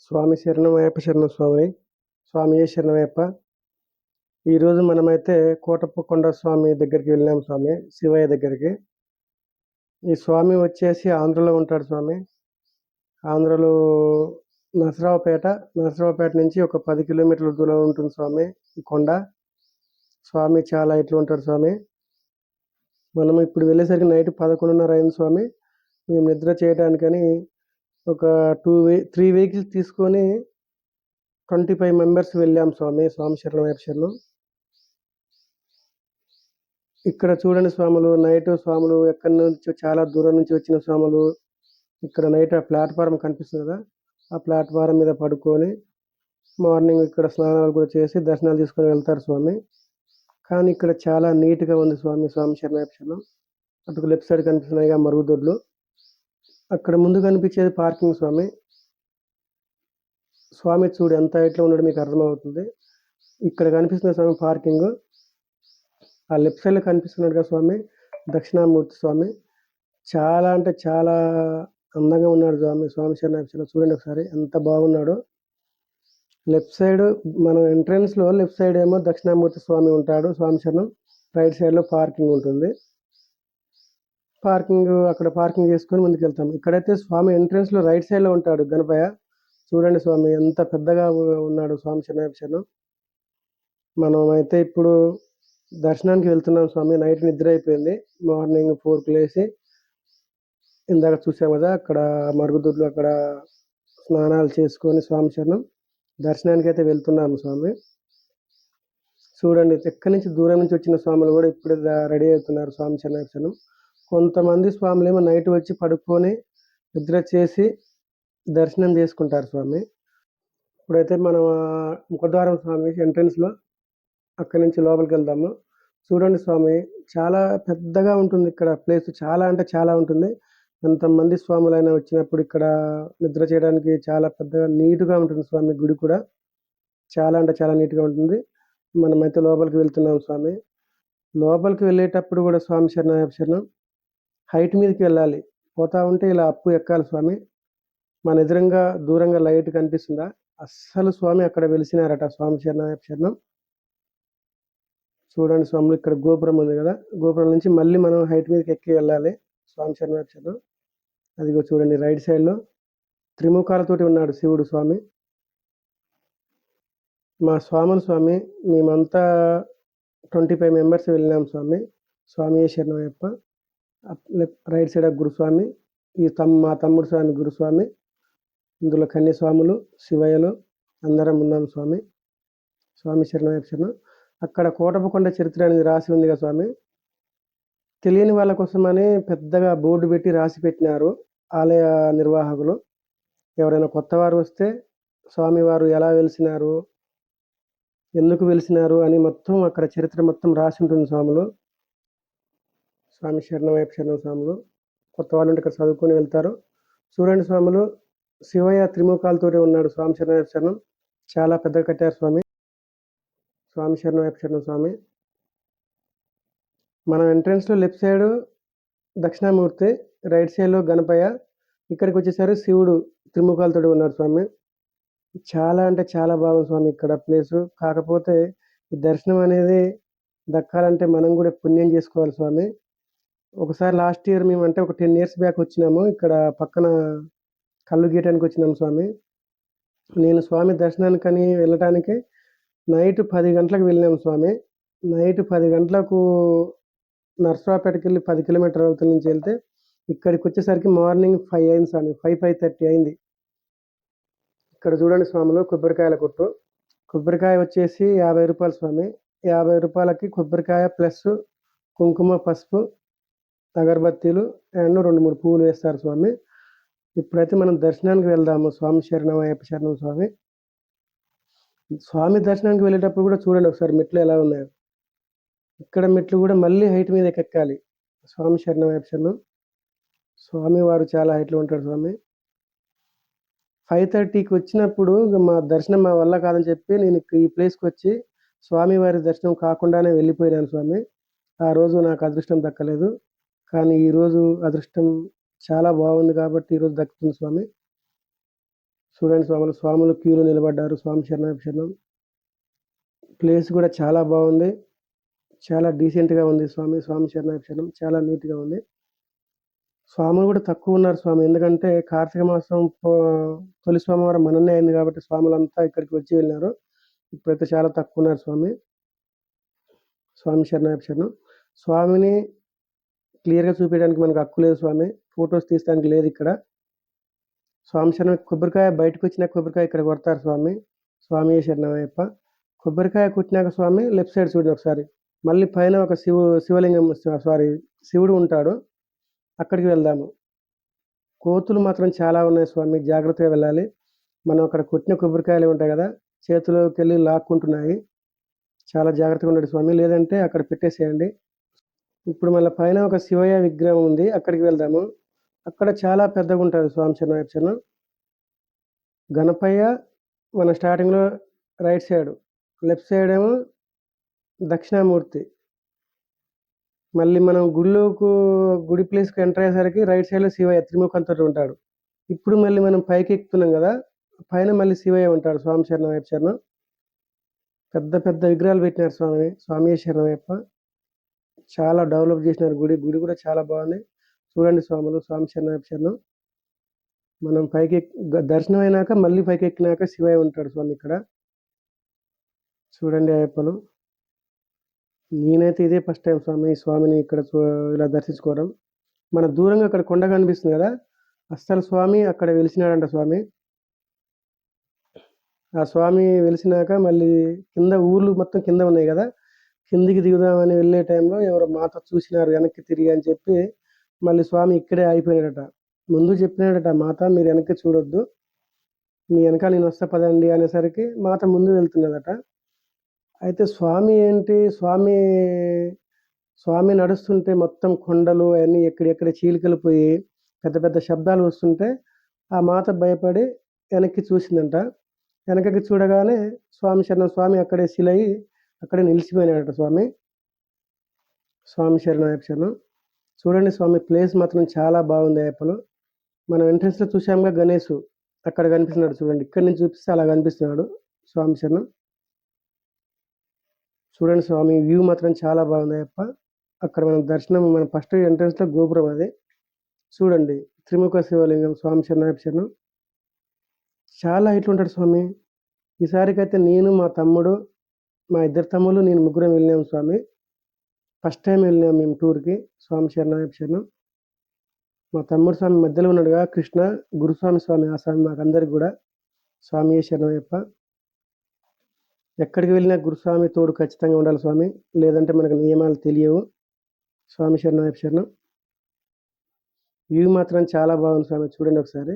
స్వామి శరణమయ్యప్ప శరణ స్వామి స్వామియే శరణమయ్యప్ప? ఈరోజు మనమైతే కోటప్పకొండ స్వామి దగ్గరికి వెళ్ళాం స్వామి శివయ్య దగ్గరికి. ఈ స్వామి వచ్చేసి ఆంధ్రలో ఉంటాడు స్వామి. ఆంధ్రలో నసరావుపేట నసరావుపేట నుంచి ఒక పది కిలోమీటర్ల దూరం ఉంటుంది స్వామి ఈ కొండ. స్వామి చాలా ఇట్లా ఉంటాడు స్వామి. మనం ఇప్పుడు వెళ్ళేసరికి నైట్ పదకొండున్నర అయింది స్వామి. మేము నిద్ర చేయడానికని ఒక టూ వే త్రీ వెహికల్స్ తీసుకొని ట్వంటీ ఫైవ్ మెంబర్స్ వెళ్ళాం స్వామి స్వామి శరణం అయ్యప్ప ఇక్కడ చూడండి స్వాములు నైట్ స్వాములు ఎక్కడి నుంచి చాలా దూరం నుంచి వచ్చిన స్వాములు. ఇక్కడ నైట్ ఆ ప్లాట్ఫారం కనిపిస్తుంది కదా ఆ ప్లాట్ఫారం మీద పడుకొని మార్నింగ్ ఇక్కడ స్నానాలు కూడా చేసి దర్శనాలు తీసుకొని వెళ్తారు స్వామి. కానీ ఇక్కడ చాలా నీట్గా ఉంది స్వామి స్వామి శరణాయ్యప్ప శరణం. అటు లెఫ్ట్ సైడ్ కనిపిస్తున్నాయి మరుగుదొడ్లు. అక్కడ ముందు కనిపించేది పార్కింగ్ స్వామి. స్వామి చూడు ఎంత ఎట్లా ఉన్నాడు మీకు అర్థమవుతుంది. ఇక్కడ కనిపిస్తున్న స్వామి పార్కింగ్. ఆ లెఫ్ట్ సైడ్లో కనిపిస్తున్నాడు కదా స్వామి దక్షిణామూర్తి స్వామి. చాలా అంటే చాలా అందంగా ఉన్నాడు స్వామి స్వామి శరణాక్షణ చూడండి ఒకసారి ఎంత బాగున్నాడు. లెఫ్ట్ సైడ్ మనం ఎంట్రన్స్లో లెఫ్ట్ సైడ్ ఏమో దక్షిణామూర్తి స్వామి ఉంటాడు స్వామి శరణం. రైట్ సైడ్లో పార్కింగ్ ఉంటుంది. పార్కింగ్ అక్కడ పార్కింగ్ చేసుకొని ముందుకు వెళ్తాం ఇక్కడైతే స్వామి ఎంట్రన్స్లో రైట్ సైడ్లో ఉంటాడు గణపయ్య. చూడండి స్వామి ఎంత పెద్దగా ఉన్నాడు స్వామి శరణాభిషేకం మనం అయితే ఇప్పుడు దర్శనానికి వెళ్తున్నాం స్వామి. నైట్ నిద్ర అయిపోయింది. మార్నింగ్ ఫోర్కి లేచి ఇందాక చూసాం కదా అక్కడ మరుగుదొడ్లు అక్కడ స్నానాలు చేసుకొని స్వామి శరణం. దర్శనానికి అయితే వెళ్తున్నాము స్వామి. చూడండి ఎక్కడి నుంచి దూరం నుంచి వచ్చిన స్వాములు కూడా ఇప్పుడే రెడీ అవుతున్నారు స్వామి శరణాక్షణం కొంతమంది స్వాములు ఏమో నైట్ వచ్చి పడుకొని నిద్ర చేసి దర్శనం చేసుకుంటారు స్వామి. ఇప్పుడైతే మనం ముఖద్వారం స్వామి ఎంట్రన్స్లో అక్కడి నుంచి లోపలికి వెళ్దాము. చూడండి స్వామి చాలా పెద్దగా ఉంటుంది ఇక్కడ ప్లేస్ చాలా అంటే చాలా ఉంటుంది. ఎంతమంది స్వాములైనా వచ్చినప్పుడు ఇక్కడ నిద్ర చేయడానికి చాలా పెద్దగా నీట్గా ఉంటుంది స్వామి గుడి కూడా. చాలా అంటే చాలా నీట్గా ఉంటుంది. మనమైతే లోపలికి వెళ్తున్నాం స్వామి. లోపలికి వెళ్ళేటప్పుడు కూడా స్వామి శరణ శరణం. హైట్ మీదకి వెళ్ళాలి. పోతా ఉంటే ఇలా అప్పు ఎక్కాలి స్వామి. మన ఎదురంగా దూరంగా లైట్ కనిపిస్తుందా? అస్సలు స్వామి అక్కడ వెలిసినారట స్వామి చరణ చరణం. చూడండి స్వామి ఇక్కడ గోపురం ఉంది కదా. గోపురం నుంచి మళ్ళీ మనం హైట్ మీదకి ఎక్కి వెళ్ళాలి స్వామి చరణ చరణం. అదిగో చూడండి రైట్ సైడ్లో త్రిముఖాలతోటి ఉన్నాడు శివుడు స్వామి. మా స్వాములు స్వామి మేమంతా ట్వంటీ ఫైవ్ మెంబర్స్ వెళ్ళినాం స్వామి. స్వామి శరణమయ్యప్ప రైట్ సైడ్ గురుస్వామి ఈ తమ్ మా తమ్ముడు స్వామి గురుస్వామి ఇందులో కన్యస్వాములు శివయ్యలు అందరం ఉన్నాం స్వామి. స్వామి శరణమయ్యప్ప శరణం. అక్కడ కోటపకొండ చరిత్ర అనేది రాసి ఉంది కదా స్వామి. తెలియని వాళ్ళ కోసమని పెద్దగా బోర్డు పెట్టి రాసి పెట్టినారు ఆలయ నిర్వాహకులు. ఎవరైనా కొత్త వారు వస్తే స్వామివారు ఎలా వెలిసినారు ఎందుకు వెలిసినారు అని మొత్తం అక్కడ చరిత్ర మొత్తం రాసి ఉంటుంది స్వాములు. స్వామి శరణమయ్యప్ప శరణం స్వాములు కొత్త వాళ్ళు ఇక్కడ చదువుకొని వెళ్తారు. చూడండి స్వాములు శివయ్య త్రిముఖాలతోటి ఉన్నాడు స్వామి శరణమయ్యప్ప శరణం. చాలా పెద్ద కట్టారు స్వామి. స్వామి శరణమయ్యప్ప శరణం స్వామి. మనం ఎంట్రన్స్లో లెఫ్ట్ సైడ్ దక్షిణామూర్తి రైట్ సైడ్లో గణపయ్య. ఇక్కడికి వచ్చేసరి శివుడు త్రిముఖాలతో ఉన్నాడు స్వామి. చాలా అంటే చాలా బాగుంది స్వామి ఇక్కడ ప్లేసు కాకపోతే ఈ దర్శనం అనేది దక్కాలంటే మనం కూడా పుణ్యం చేసుకోవాలి స్వామి. ఒకసారి లాస్ట్ ఇయర్ మేము అంటే ఒక టెన్ ఇయర్స్ బ్యాక్ వచ్చినాము. ఇక్కడ పక్కన కళ్ళు గీయటానికి వచ్చినాము స్వామి. నేను స్వామి దర్శనానికని వెళ్ళటానికి నైట్ పది గంటలకు వెళ్ళినాము స్వామి. నైట్ పది గంటలకు నర్సరావుపేటకి వెళ్ళి పది కిలోమీటర్ అవతల నుంచి వెళ్తే ఇక్కడికి వచ్చేసరికి మార్నింగ్ ఫైవ్ అయింది స్వామి. ఫైవ్ ఫైవ్ థర్టీ అయింది. ఇక్కడ చూడండి స్వాములు కొబ్బరికాయల కొట్టు. కొబ్బరికాయ వచ్చేసి యాభై రూపాయలు స్వామి. యాభై రూపాయలకి కొబ్బరికాయ ప్లస్ కుంకుమ పసుపు అగరబత్తీలు అండ్ రెండు మూడు పువ్వులు వేస్తారు స్వామి. ఇప్పుడైతే మనం దర్శనానికి వెళ్దాము. స్వామి శరణం అయ్యప్ప శరణం స్వామి. స్వామి దర్శనానికి వెళ్ళేటప్పుడు కూడా చూడండి ఒకసారి మెట్లు ఎలా ఉన్నాయో. ఇక్కడ మెట్లు కూడా మళ్ళీ హైట్ మీద ఎక్కాలి. స్వామి శరణం అయ్యప్ప శరణం. స్వామి వారు చాలా హైట్లో ఉంటాడు స్వామి. ఫైవ్ థర్టీకి వచ్చినప్పుడు మా దర్శనం మా వల్ల కాదని చెప్పి నేను ఈ ప్లేస్కి వచ్చి స్వామివారి దర్శనం కాకుండానే వెళ్ళిపోయాను స్వామి. ఆ రోజు నాకు అదృష్టం దక్కలేదు. కానీ ఈరోజు అదృష్టం చాలా బాగుంది కాబట్టి ఈరోజు దక్కుతుంది స్వామి. చూడండి స్వాములు స్వాములు క్యూలో నిలబడ్డారు. స్వామి శరణాభిషరణం ప్లేస్ కూడా చాలా బాగుంది. చాలా డీసెంట్గా ఉంది స్వామి స్వామి శరణాభిషరణం చాలా నీట్గా ఉంది. స్వాములు కూడా తక్కువ ఉన్నారు స్వామి. ఎందుకంటే కార్తీక మాసం పో- తొలి స్వామివారం మననే అయింది కాబట్టి స్వాములంతా ఇక్కడికి వచ్చి వెళ్ళినారు. ఇప్పుడైతే చాలా తక్కువ ఉన్నారు స్వామి. స్వామి శరణాభిషరణం స్వామిని క్లియర్గా చూపించడానికి మనకు హక్కు లేదు స్వామి. ఫొటోస్ తీయడానికి లేదు ఇక్కడ. స్వామి శరణం కొబ్బరికాయ బయటకు వచ్చిన కొబ్బరికాయ ఇక్కడ కొడతారు స్వామి. స్వామి శరణమయ్యప్ప కొబ్బరికాయ కుట్టినాక స్వామి లెఫ్ట్ సైడ్ చూడండి ఒకసారి. మళ్ళీ పైన ఒక శివు శివలింగం సారీ శివుడు ఉంటాడు. అక్కడికి వెళ్దాము. కోతులు మాత్రం చాలా ఉన్నాయి స్వామి. జాగ్రత్తగా వెళ్ళాలి. మనం అక్కడ కొట్టిన కొబ్బరికాయలు ఉంటాయి కదా చేతిలోకి వెళ్ళి లాక్కుంటున్నాయి. చాలా జాగ్రత్తగా ఉండండి స్వామి. లేదంటే అక్కడ పెట్టేసేయండి. ఇప్పుడు మళ్ళీ పైన ఒక శివయ్య విగ్రహం ఉంది అక్కడికి వెళ్దాము. అక్కడ చాలా పెద్దగా ఉంటుంది స్వామి శరణార్చన గణపయ్య మన స్టార్టింగ్లో రైట్ సైడ్ లెఫ్ట్ సైడ్ ఏమో దక్షిణామూర్తి. మళ్ళీ మనం గుళ్ళోకు గుడి ప్లేస్కి ఎంటర్ అయ్యేసరికి రైట్ సైడ్లో శివయ్య త్రిముఖంతో ఉంటాడు. ఇప్పుడు మళ్ళీ మనం పైకి ఎక్కుతున్నాం కదా పైన మళ్ళీ శివయ్య ఉంటాడు స్వామి శరణం శరణం పెద్ద పెద్ద విగ్రహాలు పెట్టినారు స్వామి స్వామి శరణమయ్యప్ప చాలా డెవలప్ చేసినారు. గుడి గుడి కూడా చాలా బాగుంది. చూడండి స్వాములు స్వామి శరణం శరణం. మనం పైకి దర్శనం అయినాక మళ్ళీ పైకి ఎక్కినాక శివయ్య ఉంటాడు స్వామి ఇక్కడ. చూడండి అయ్యప్పలు. నేనైతే ఇదే ఫస్ట్ టైం స్వామి ఈ స్వామిని ఇక్కడ ఇలా దర్శించుకోవడం. మన దూరంగా అక్కడ కొండ కనిపిస్తుంది కదా అస్సలు స్వామి అక్కడ వెలిసినాడంట స్వామి. ఆ స్వామి వెలిసినాక మళ్ళీ కింద ఊర్లు మొత్తం కింద ఉన్నాయి కదా కిందికి దిగుదామని వెళ్ళే టైంలో ఎవరు మాత చూసినారు వెనక్కి తిరిగి అని చెప్పి మళ్ళీ స్వామి ఇక్కడే అయిపోయినాడట ముందు చెప్పినాడట మాత మీరు వెనక్కి చూడొద్దు. మీ వెనకాల నేను వస్తా పదండి అనేసరికి మాత ముందు వెళ్తున్నదట. అయితే స్వామి ఏంటి? స్వామి స్వామి నడుస్తుంటే మొత్తం కొండలు అవన్నీ ఎక్కడెక్కడ చీలికలు పోయి పెద్ద పెద్ద శబ్దాలు వస్తుంటే ఆ మాత భయపడి వెనక్కి చూసిందంట. వెనకకి చూడగానే స్వామి శరణం స్వామి అక్కడే శిలయి అక్కడే నిలిచిపోయినాడట స్వామి. స్వామి శరణం శరణం. చూడండి స్వామి ప్లేస్ మాత్రం చాలా బాగుంది అయ్యప్పలు మనం ఎంట్రెన్స్లో చూసాముగా గణేష్ అక్కడ కనిపిస్తున్నాడు చూడండి. ఇక్కడ నుంచి చూపిస్తే అలా కనిపిస్తున్నాడు స్వామి శరణం. చూడండి స్వామి వ్యూ మాత్రం చాలా బాగుంది అయ్యప్ప. అక్కడ మనం దర్శనం మన ఫస్ట్ ఎంట్రన్స్లో గోపురం అది. చూడండి త్రిముఖ శివలింగం స్వామి శరణాయప్ప శరణం. చాలా ఇట్లుంటాడు స్వామి. ఈసారికైతే నేను మా తమ్ముడు మా ఇద్దరు తమ్ముళ్ళు నేను ముగ్గురం వెళ్ళాము స్వామి. ఫస్ట్ టైం వెళ్ళినాం మేము టూర్కి. స్వామి శరణాయప శరణం. మా తమ్ముడు స్వామి మధ్యలో ఉన్నాడుగా కృష్ణ గురుస్వామి స్వామి ఆ స్వామి మాకందరికి కూడా స్వామి శరణయ్యప్ప. ఎక్కడికి వెళ్ళినా గురుస్వామి తోడు ఖచ్చితంగా ఉండాలి స్వామి. లేదంటే మనకు నియమాలు తెలియవు. స్వామి శరణయ్యప్ప శరణం. వ్యూ మాత్రం చాలా బాగుంది స్వామి చూడండి ఒకసారి.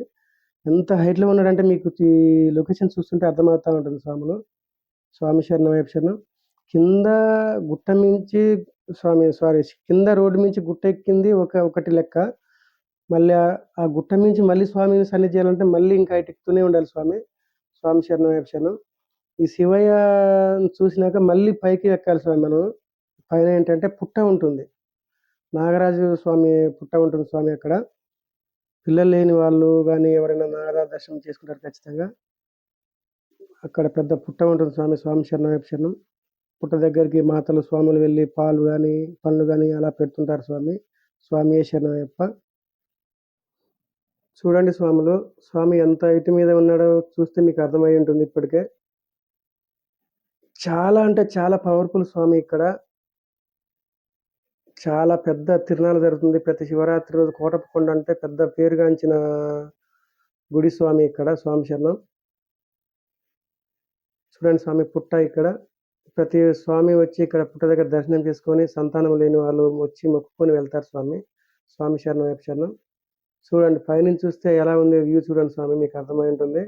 ఎంత హైట్లో ఉన్నాడంటే మీకు లొకేషన్ చూస్తుంటే అర్థమవుతూ ఉంటుంది స్వాములు. స్వామి శరణయ్యప్ప శరణం. కింద గుట్ట మించి స్వామి సారీ కింద రోడ్డు మించి గుట్ట ఎక్కింది ఒక ఒకటి లెక్క. మళ్ళీ ఆ- గుట్ట మించి మళ్ళీ స్వామిని సన్నిధి చేయాలంటే మళ్ళీ ఇంకా ఎక్కుతూనే ఉండాలి స్వామి. స్వామి శరణం శరణం. ఈ శివయ్య చూసినాక మళ్ళీ పైకి ఎక్కాలి స్వామి మనం. పైన ఏంటంటే పుట్ట ఉంటుంది. నాగరాజు స్వామి పుట్ట ఉంటుంది స్వామి అక్కడ. పిల్లలు లేని వాళ్ళు కానీ ఎవరైనా నాగరాజ దర్శనం చేసుకుంటారు ఖచ్చితంగా. అక్కడ పెద్ద పుట్ట ఉంటుంది స్వామి స్వామి శరణం శరణం. పుట్ట దగ్గరికి మాతలు స్వాములు వెళ్ళి పాలు కానీ పళ్ళు కానీ అలా పెడుతుంటారు స్వామి. స్వామి శరణయ్యప్ప చూడండి స్వాములు స్వామి ఎంత ఇటు మీద ఉన్నాడో చూస్తే మీకు అర్థమై ఉంటుంది ఇప్పటికే. చాలా అంటే చాలా పవర్ఫుల్ స్వామి ఇక్కడ. చాలా పెద్ద తిరునాళ్ళు జరుగుతుంది. ప్రతి శివరాత్రి రోజు కోటప్పకొండ అంటే పెద్ద పేరుగాంచిన గుడి స్వామి ఇక్కడ స్వామి శరణం. చూడండి స్వామి పుట్ట ఇక్కడ. ప్రతి స్వామి వచ్చి ఇక్కడ పుట్ట దగ్గర దర్శనం చేసుకొని సంతానం లేని వాళ్ళు వచ్చి మొక్కుకొని వెళ్తారు స్వామి. స్వామి శరణం వైపు శరణం. చూడండి పైనుంచి చూస్తే ఎలా ఉంది వ్యూ చూడండి స్వామి మీకు అర్థమై ఉంటుంది.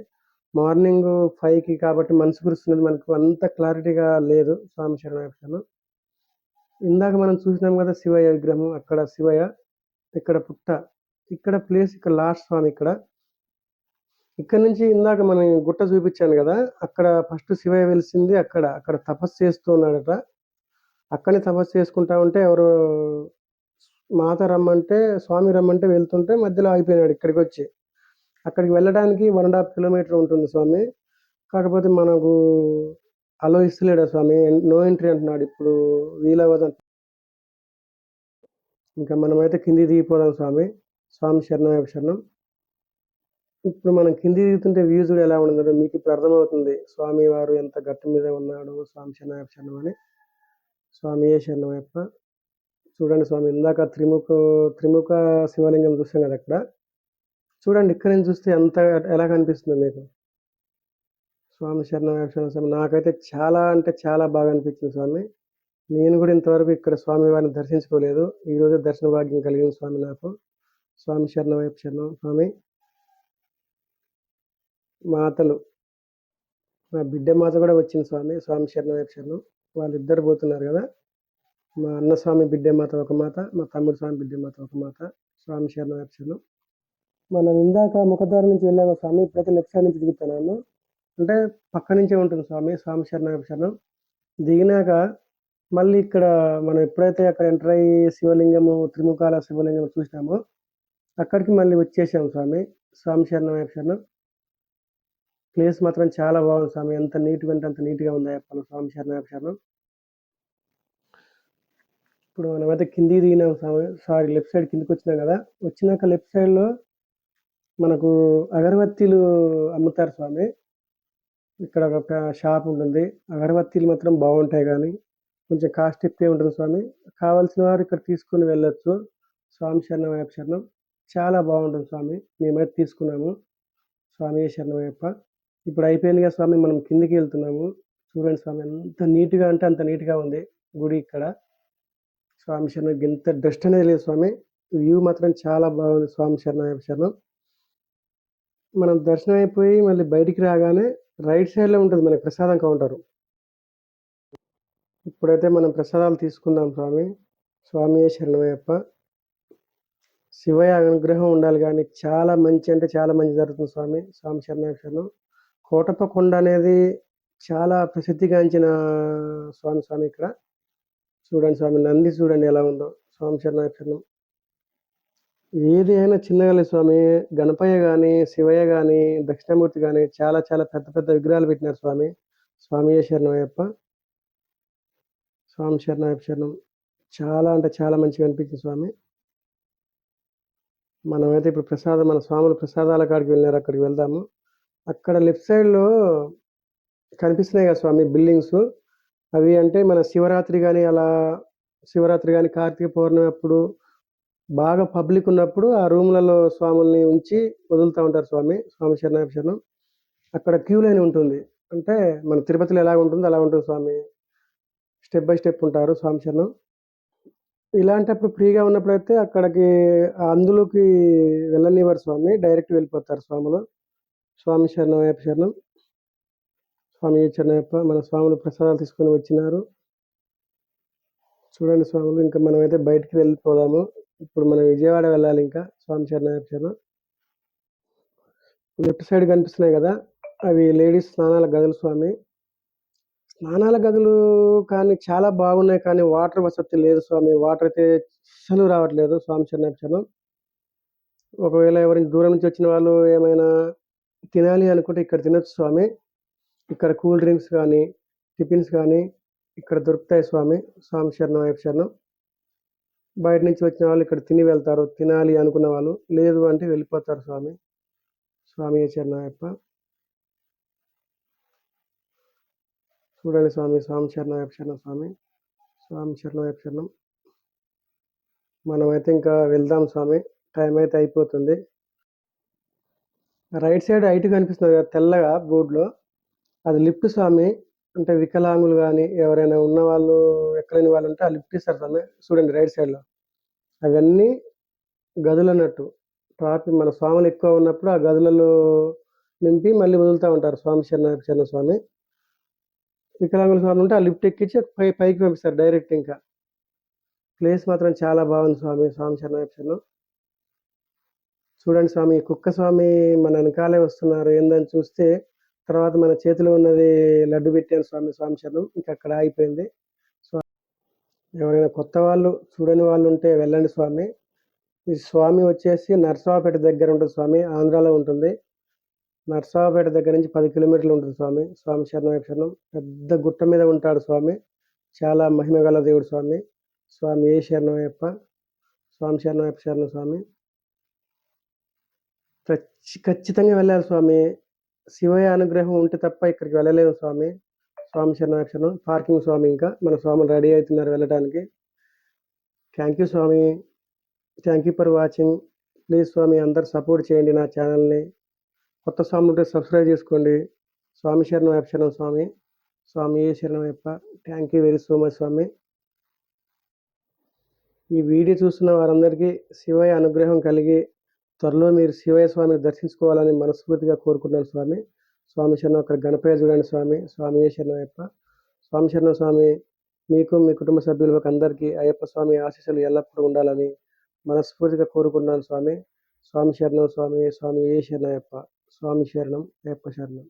మార్నింగ్ ఫైవ్కి కాబట్టి మనసు కురుస్తున్నది మనకు అంత క్లారిటీగా లేదు స్వామి శరణం వైపు శరణం. ఇందాక మనం చూసినాం కదా శివయ్య విగ్రహం అక్కడ శివయ్య ఇక్కడ పుట్ట. ఇక్కడ ప్లేస్ ఇక్కడ లాస్ట్ స్వామి ఇక్కడ. ఇక్కడ నుంచి ఇందాక మనం గుట్ట చూపించాను కదా అక్కడ ఫస్ట్ శివయ్య వెలిసింది అక్కడ అక్కడ తపస్సు చేస్తూ ఉన్నాడట. అక్కడనే తపస్సు చేసుకుంటా ఉంటే ఎవరు మాత రమ్మంటే స్వామి రమ్మంటే వెళ్తుంటే మధ్యలో ఆగిపోయినాడు ఇక్కడికి వచ్చి. అక్కడికి వెళ్ళడానికి వన్ అండ్ హాఫ్ కిలోమీటర్ ఉంటుంది స్వామి. కాకపోతే మనకు అలో ఇస్తలేడా స్వామి? నో ఎంట్రీ అంటున్నాడు ఇప్పుడు వీలవ్వదు ఇంకా మనమైతే కింది దిగిపోదాం స్వామి. స్వామి శరణం శరణం. ఇప్పుడు మనం కింది దిగుతుంటే వ్యూ చూడు ఎలా ఉండదో. మీకు ఇప్పుడు అర్థమవుతుంది. స్వామి వారు ఎంత గట్టు మీద ఉన్నాడు స్వామి శరణం శరణం అని. స్వామి ఏ శరణం చూడండి స్వామి ఇందాక త్రిముఖ త్రిముఖ శివలింగం చూసాం కదా అక్కడ. చూడండి ఇక్కడ నుంచి చూస్తే ఎంత ఎలా కనిపిస్తుంది మీకు? స్వామి శరణం శరణం స్వామి నాకైతే చాలా అంటే చాలా బాగా అనిపించింది స్వామి. నేను కూడా ఇంతవరకు ఇక్కడ స్వామి వారిని దర్శించుకోలేదు. ఈరోజు దర్శన భాగ్యం కలిగింది స్వామి నాకు. స్వామి శరణం వైపు శరణం స్వామి. మాతలు. మా బిడ్డ మాత కూడా వచ్చింది స్వామి స్వామి శరణం శరణం. వాళ్ళిద్దరు పోతున్నారు కదా. మా అన్న స్వామి బిడ్డ మాత ఒక మాత మా తమ్ముడు స్వామి బిడ్డ మాత ఒక మాత స్వామి శరణం శరణం. మనం ఇందాక ముఖద్వారం నుంచి వెళ్ళాము స్వామి ఇప్పుడైతే లెఫ్ట్ సైడ్ నుంచి దిగుతున్నాను అంటే పక్క నుంచే ఉంటుంది స్వామి స్వామి శరణం శరణం. దిగినాక మళ్ళీ ఇక్కడ మనం ఎప్పుడైతే అక్కడ ఎంటర్ అయ్యి శివలింగము త్రిముఖాల శివలింగం చూసినామో అక్కడికి మళ్ళీ వచ్చేసాం స్వామి స్వామి శరణం శరణం. ప్లేస్ మాత్రం చాలా బాగుంది స్వామి. ఎంత నీట్గా అంటే అంత నీట్గా ఉంది అయ్యప్ప స్వామి. శరణం శరణం. ఇప్పుడు మనమైతే కిందికి దిగినాం స్వామి. సారీ లెఫ్ట్ సైడ్ కిందికి వచ్చినాం కదా. వచ్చినాక లెఫ్ట్ సైడ్లో మనకు అగరబత్తీలు అమ్ముతారు స్వామి. ఇక్కడ ఒక షాప్ ఉంటుంది. అగరబత్తీలు మాత్రం బాగుంటాయి కానీ కొంచెం కాస్ట్ ఎక్కువే ఉంటుంది స్వామి. కావాల్సిన వారు ఇక్కడ తీసుకుని వెళ్ళొచ్చు. స్వామి శరణం అయ్యప్ప శరణం. చాలా బాగుంటుంది స్వామి. మేమైతే తీసుకున్నాము. స్వామి శరణం అయ్యప్ప. ఇప్పుడు అయిపోయిందిగా స్వామి మనం కిందికి వెళ్తున్నాము. చూడండి స్వామి ఎంత నీట్గా అంటే అంత నీట్గా ఉంది గుడి ఇక్కడ. స్వామి శరణం ఇంత డస్ట్ అనేది లేదు స్వామి. వ్యూ మాత్రం చాలా బాగుంది స్వామి శరణం శరణం. మనం దర్శనం అయిపోయి మళ్ళీ బయటికి రాగానే రైట్ సైడ్లో ఉంటుంది మనకి ప్రసాదం కౌంటరు. ఇప్పుడైతే మనం ప్రసాదాలు తీసుకుందాం స్వామి. స్వామి శరణమయ్యప్ప. శివయ్య అనుగ్రహం ఉండాలి కానీ చాలా మంచి అంటే చాలా మంచి జరుగుతుంది స్వామి. స్వామి శరణయ్య శరణం. కోటప్ప కొండ అనేది చాలా ప్రసిద్ధిగాంచిన స్వామి స్వామి ఇక్కడ. చూడండి స్వామి నంది చూడండి ఎలా ఉందో. స్వామి శరణయ్య శరణం ఏది అయినా చిన్నగా స్వామి. గణపయ్య కానీ శివయ్య కానీ దక్షిణామూర్తి కానీ చాలా చాలా పెద్ద పెద్ద విగ్రహాలు పెట్టినారు స్వామి. స్వామి శరణమయ్యప్ప? స్వామి శరణం శరణం చాలా అంటే చాలా మంచిగా అనిపించింది స్వామి. మనమైతే ఇప్పుడు ప్రసాదం మన స్వాములు ప్రసాదాల కాడికి వెళ్ళినారు. అక్కడికి వెళ్దాము. అక్కడ లెఫ్ట్ సైడ్లో కనిపిస్తున్నాయి కదా స్వామి బిల్డింగ్స్. అవి అంటే మన శివరాత్రి కానీ అలా శివరాత్రి కానీ కార్తీక పౌర్ణమి అప్పుడు బాగా పబ్లిక్ ఉన్నప్పుడు ఆ రూమ్లలో స్వాముల్ని ఉంచి వదులుతూ ఉంటారు స్వామి స్వామి శరణం శరణం అక్కడ క్యూ లైన్ ఉంటుంది. అంటే మన తిరుపతిలో ఎలా ఉంటుందో అలా ఉంటుంది స్వామి. స్టెప్ బై స్టెప్ ఉంటారు స్వామి శరణం. ఇలాంటప్పుడు ఫ్రీగా ఉన్నప్పుడు అయితే అక్కడికి అందులోకి వెళ్ళనివ్వరు స్వామి డైరెక్ట్ వెళ్ళిపోతారు స్వాములు. స్వామి శరణం అయ్యప్ప శరణం. స్వామి శరణయ్యప్ప మన స్వాములు ప్రసాదాలు తీసుకొని వచ్చినారు. చూడండి స్వాములు ఇంకా మనమైతే బయటికి వెళ్ళిపోదాము. ఇప్పుడు మనం విజయవాడ వెళ్ళాలి ఇంకా స్వామి శరణయ్యప్ప శరణం. లెఫ్ట్ సైడ్ కనిపిస్తున్నాయి కదా అవి లేడీస్ స్నానాల గదులు స్వామి. స్నానాల గదులు కానీ చాలా బాగున్నాయి కానీ వాటర్ వసతి లేదు స్వామి. వాటర్ అయితే అసలు రావట్లేదు స్వామి శరణం. ఒకవేళ ఎవరికి దూరం నుంచి వచ్చిన వాళ్ళు ఏమైనా తినాలి అనుకుంటే ఇక్కడ తినొచ్చు స్వామి. ఇక్కడ కూల్ డ్రింక్స్ కానీ టిఫిన్స్ కానీ ఇక్కడ దొరుకుతాయి స్వామి. స్వామి శరణం వైపు శరణం. బయట నుంచి వచ్చిన వాళ్ళు ఇక్కడ తిని వెళ్తారు. తినాలి అనుకున్న వాళ్ళు. లేదు అంటే వెళ్ళిపోతారు స్వామి. స్వామి శరణం అయ్యప్ప. చూడండి స్వామి. స్వామి శరణం వైపు శరణం స్వామి. స్వామి శరణం వైపు శరణం. మనమైతే ఇంకా వెళ్దాం స్వామి. టైం అయితే అయిపోతుంది. రైట్ సైడ్ ఐటీ కనిపిస్తుంది కదా తెల్లగా బోర్డులో. అది లిఫ్ట్ స్వామి అంటే వికలాంగులు కానీ ఎవరైనా ఉన్న వాళ్ళు ఎక్కలేని వాళ్ళు ఉంటే ఆ లిఫ్ట్ ఇస్తారు స్వామి. చూడండి రైట్ సైడ్లో. అవన్నీ గదులు అన్నట్టు. ట్రాఫిక్ మన స్వాములు ఎక్కువ ఉన్నప్పుడు ఆ గదులలో నింపి మళ్ళీ వదులుతూ ఉంటారు స్వామి చిన్న చిన్న స్వామి వికలాంగుల స్వామి ఉంటే ఆ లిఫ్ట్ ఎక్కించి పై పైకి పంపిస్తారు డైరెక్ట్ ఇంకా. ప్లేస్ మాత్రం చాలా బాగుంది స్వామి స్వామి శరణ శరణం. చూడండి స్వామి కుక్క స్వామి మన వెనకాలే వస్తున్నారు. ఏందని చూస్తే తర్వాత మన చేతిలో ఉన్నది లడ్డు పెట్టాను స్వామి స్వామి శరణం. ఇంకా అక్కడ ఆగిపోయింది. ఎవరైనా కొత్త వాళ్ళు చూడని వాళ్ళు ఉంటే వెళ్ళండి స్వామి. ఈ స్వామి వచ్చేసి నర్సరావుపేట దగ్గర ఉంటుంది స్వామి ఆంధ్రాలో ఉంటుంది. నర్సరావుపేట దగ్గర నుంచి పది కిలోమీటర్లు ఉంటుంది స్వామి. స్వామి శరణం పెద్ద గుట్ట మీద ఉంటాడు స్వామి. చాలా మహిమ గల దేవుడు స్వామి. స్వామి ఏ శరణమయ్యప్ప స్వామి శరణమయ్యప్ప శరణం స్వామి. ఖచ్చి- ఖచ్చితంగా వెళ్ళాలి స్వామి. శివయ అనుగ్రహం ఉంటే తప్ప ఇక్కడికి వెళ్ళలేము స్వామి. స్వామి శరణాక్షరం పార్కింగ్ స్వామి ఇంకా. మన స్వాములు రెడీ అవుతున్నారు వెళ్ళడానికి thank you Swamy. Thank you for watching. Please స్వామి అందరు సపోర్ట్ చేయండి నా ఛానల్ని. కొత్త స్వామి ఉంటే సబ్స్క్రైబ్ చేసుకోండి. స్వామి శరణం అక్షరం స్వామి. స్వామి ఏ శరణం Ayyappa thank you very so much స్వామి. ఈ వీడియో చూస్తున్న వారందరికీ శివయ అనుగ్రహం కలిగి త్వరలో మీరు శివయ్య స్వామిని దర్శించుకోవాలని మనస్ఫూర్తిగా కోరుకున్నాను స్వామి. స్వామి శరణం అక్కడ గణపయ్య చూడండి స్వామి. స్వామి శరణం అయ్యప్ప. స్వామి శరణం స్వామి మీకు మీ కుటుంబ సభ్యులకు అందరికీ అయ్యప్ప స్వామి ఆశీస్సులు ఎల్లప్పుడూ ఉండాలని మనస్ఫూర్తిగా కోరుకున్నాను స్వామి. స్వామి శరణం స్వామి స్వామి ఏ శరణం అయ్యప్ప? స్వామి శరణం అయ్యప్ప శరణం.